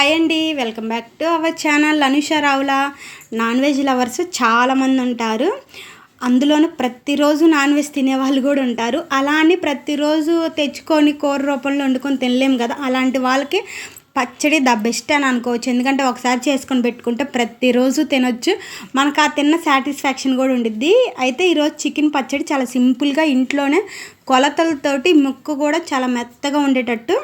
Hi అండి. Welcome back to our channel Anusha Ravula. Non veg lovers చాలామంది ఉంటారు. అందులోనూ ప్రతిరోజు నాన్ వెజ్ తినే వాళ్ళు కూడా ఉంటారు. అలా అని ప్రతిరోజు తెచ్చుకొని కూర రూపంలో వండుకొని తినలేము కదా. అలాంటి వాళ్ళకి పచ్చడి ద బెస్ట్ అని అనుకోవచ్చు. ఎందుకంటే ఒకసారి చేసుకొని పెట్టుకుంటే ప్రతిరోజు తినొచ్చు. మనకు ఆ తిన్న సాటిస్ఫాక్షన్ కూడా ఉండిద్ది. అయితే ఈరోజు చికెన్ పచ్చడి చాలా సింపుల్గా ఇంట్లోనే కొలతలతోటి ముక్కు కూడా చాలా మెత్తగా ఉండేటట్టు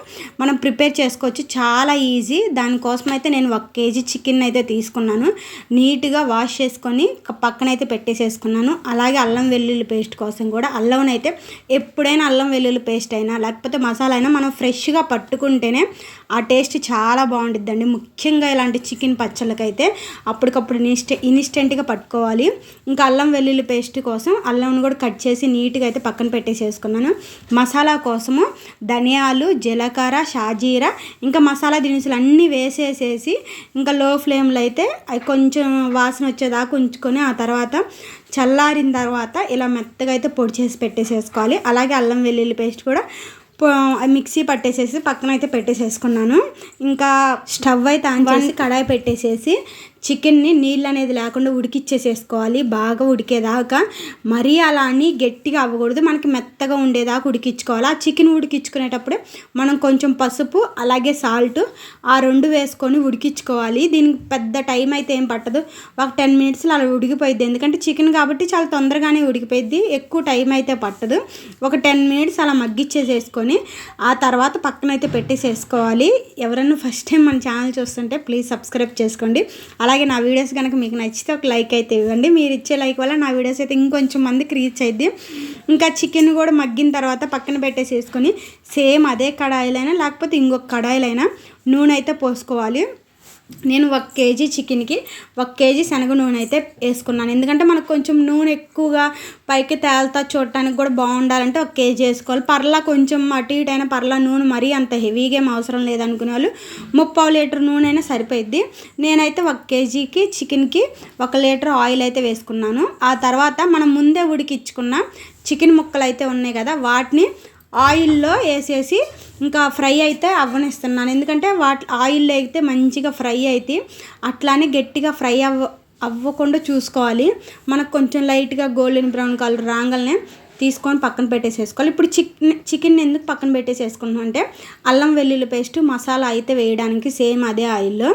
మనం ప్రిపేర్ చేసుకోవచ్చు. చాలా ఈజీ. దానికోసం అయితే నేను ఒక కేజీ చికెన్ అయితే తీసుకున్నాను. నీట్గా వాష్ చేసుకొని పక్కన అయితే పెట్టేసేసుకున్నాను. అలాగే అల్లం వెల్లుల్లి పేస్ట్ కోసం కూడా అల్లం అయితే ఎప్పుడైనా అల్లం వెల్లుల్లి పేస్ట్ అయినా లేకపోతే మసాలా అయినా మనం ఫ్రెష్గా పట్టుకుంటేనే ఆ టేస్ట్ చాలా బాగుంటుందండి ముఖ్యంగా ఇలాంటి చికెన్ పచ్చళ్ళకైతే అప్పటికప్పుడు ఇన్స్టె ఇన్స్టెంట్గా పట్టుకోవాలి. ఇంకా అల్లం వెల్లుల్లి పేస్ట్ కోసం అల్లం కూడా కట్ చేసి నీట్గా అయితే పక్కన పెట్టేసేసుకోవాలి. తీసుకున్నాను. మసాలా కోసము ధనియాలు జీలకర్ర షాజీరా ఇంకా మసాలా దినుసులు అన్నీ వేసేసేసి ఇంకా లో ఫ్లేమ్లో అయితే అవి కొంచెం వాసన వచ్చేదాకా ఉంచుకొని ఆ తర్వాత చల్లారిన తర్వాత ఇలా మెత్తగా అయితే పొడి చేసి పెట్టేసేసుకోవాలి. అలాగే అల్లం వెల్లుల్లి పేస్ట్ కూడా మిక్సీ పట్టేసేసి పక్కన అయితే పెట్టేసేసుకున్నాను. ఇంకా స్టవ్ అయితే ఆన్ చేసి కడాయి పెట్టేసేసి చికెన్ని నీళ్ళు అనేది లేకుండా ఉడికిచ్చేసేసుకోవాలి. బాగా ఉడికేదాకా మరీ అలా అని గట్టిగా అవ్వకూడదు. మనకి మెత్తగా ఉండేదాకా ఉడికించుకోవాలి ఆ చికెన్ ఉడికించుకునేటప్పుడే మనం కొంచెం పసుపు అలాగే సాల్ట్ ఆ రెండు వేసుకొని ఉడికించుకోవాలి దీనికి పెద్ద టైం అయితే ఏం పట్టదు. ఒక టెన్ మినిట్స్లో అలా ఉడికిపోయింది ఎందుకంటే చికెన్ కాబట్టి చాలా తొందరగానే ఉడికిపోయింది ఎక్కువ టైం అయితే పట్టదు. ఒక టెన్ మినిట్స్ అలా మగ్గిచ్చేసేసుకొని ఆ తర్వాత పక్కనైతే పెట్టేసేసుకోవాలి. ఎవరైనా ఫస్ట్ టైం మన ఛానల్ చూస్తుంటే ప్లీజ్ సబ్స్క్రైబ్ చేసుకోండి. అలా అలాగే నా వీడియోస్ కనుక మీకు నచ్చితే ఒక లైక్ అయితే ఇవ్వండి. మీరు ఇచ్చే లైక్ వల్ల నా వీడియోస్ అయితే ఇంకొంచెం మందికి రీచ్ అయింది ఇంకా చికెన్ కూడా మగ్గిన తర్వాత పక్కన పెట్టేసేసుకొని సేమ్ అదే కడాయిలైనా లేకపోతే ఇంకొక కడాయిలైనా నూనె అయితే పోసుకోవాలి. నేను ఒక కేజీ చికెన్కి ఒక కేజీ శనగ నూనె అయితే వేసుకున్నాను. ఎందుకంటే మనకు కొంచెం నూనె ఎక్కువగా పైకి తేలుతా చూడటానికి కూడా బాగుండాలంటే ఒక కేజీ వేసుకోవాలి. పర్లా కొంచెం అటు ఇటు అయినా పర్లా నూనె మరీ అంత హెవీగా ఏం అవసరం లేదనుకునే వాళ్ళు ముప్పావు లీటర్ నూనె అయినా సరిపోయిద్ది. నేనైతే ఒక కేజీకి చికెన్కి ఒక లీటర్ ఆయిల్ అయితే వేసుకున్నాను. ఆ తర్వాత మనం ముందే ఉడికిచ్చుకున్న చికెన్ ముక్కలు అయితే ఉన్నాయి కదా వాటిని ఆయిల్లో వేసేసి ఇంకా ఫ్రై అయితే అవ్వనిస్తున్నాను. ఎందుకంటే వాటి ఆయిల్లో అయితే మంచిగా ఫ్రై అయితే అట్లానే గట్టిగా ఫ్రై అవ్వ అవ్వకుండా చూసుకోవాలి. మనకు కొంచెం లైట్గా గోల్డెన్ బ్రౌన్ కలర్ రాగానే తీసుకొని పక్కన పెట్టేసేసుకోవాలి. ఇప్పుడు చికెన్ చికెన్ ఎందుకు పక్కన పెట్టేసేసుకున్నాం అంటే అల్లం వెల్లుల్లి పేస్ట్ మసాలా అయితే వేయడానికి సేమ్ అదే ఆయిల్లో.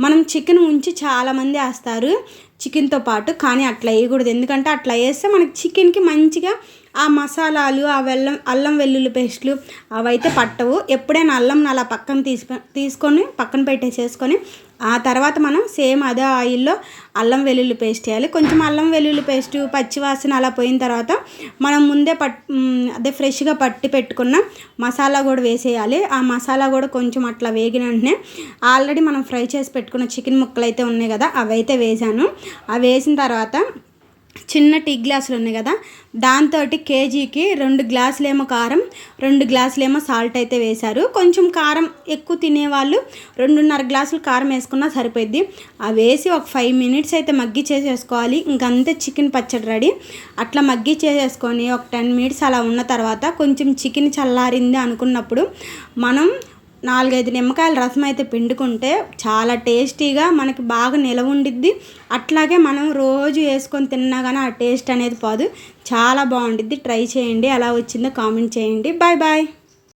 మనం చికెన్ ఉంచి చాలామంది వేస్తారు. చికెన్తో పాటు కానీ అట్లా వేయకూడదు. ఎందుకంటే అట్లా వేస్తే మనకి చికెన్కి మంచిగా ఆ మసాలాలు ఆ వెల్లం అల్లం వెల్లుల్లి పేస్ట్లు అవైతే పట్టవు. ఎప్పుడైనా అల్లం అలా పక్కన తీసుకొని తీసుకొని పక్కన పెట్టేసేసుకొని ఆ తర్వాత మనం సేమ్ అదే ఆయిల్లో అల్లం వెల్లుల్లి పేస్ట్ వేయాలి కొంచెం అల్లం వెల్లుల్లి పేస్ట్ పచ్చివాసన అలా పోయిన తర్వాత మనం ముందే పట్ అదే ఫ్రెష్గా పట్టి పెట్టుకున్న మసాలా కూడా వేసేయాలి. ఆ మసాలా కూడా కొంచెం అట్లా వేగిన వెంటనే ఆల్రెడీ మనం ఫ్రై చేసి పెట్టుకున్న చికెన్ ముక్కలు అయితే ఉన్నాయి కదా అవి అయితే వేసాను. అవి వేసిన తర్వాత చిన్న టీ గ్లాసులు ఉన్నాయి కదా దాంతో కేజీకి రెండు గ్లాసులేమో కారం రెండు గ్లాసులేమో సాల్ట్ అయితే వేశారు. కొంచెం కారం ఎక్కువ తినేవాళ్ళు రెండున్నర గ్లాసులు కారం వేసుకున్నా సరిపోద్ది అవి వేసి ఒక ఫైవ్ మినిట్స్ అయితే మగ్గి చేసేసుకోవాలి. ఇంకంతే చికెన్ పచ్చడి రెడీ. అట్లా మగ్గి చేసేసుకొని ఒక టెన్ మినిట్స్ అలా ఉన్న తర్వాత కొంచెం చికెన్ చల్లారింది అనుకున్నప్పుడు మనం నాలుగైదు నిమ్మకాయల రసం అయితే పిండుకుంటే చాలా టేస్టీగా మనకి బాగా నిలవ ఉండిద్ది. అట్లాగే మనం రోజు వేసుకొని తిన్నా కానీ ఆ టేస్ట్ అనేది పోదు. చాలా బాగుండిద్ది. ట్రై చేయండి. ఎలా వచ్చిందో కామెంట్ చేయండి. Bye bye.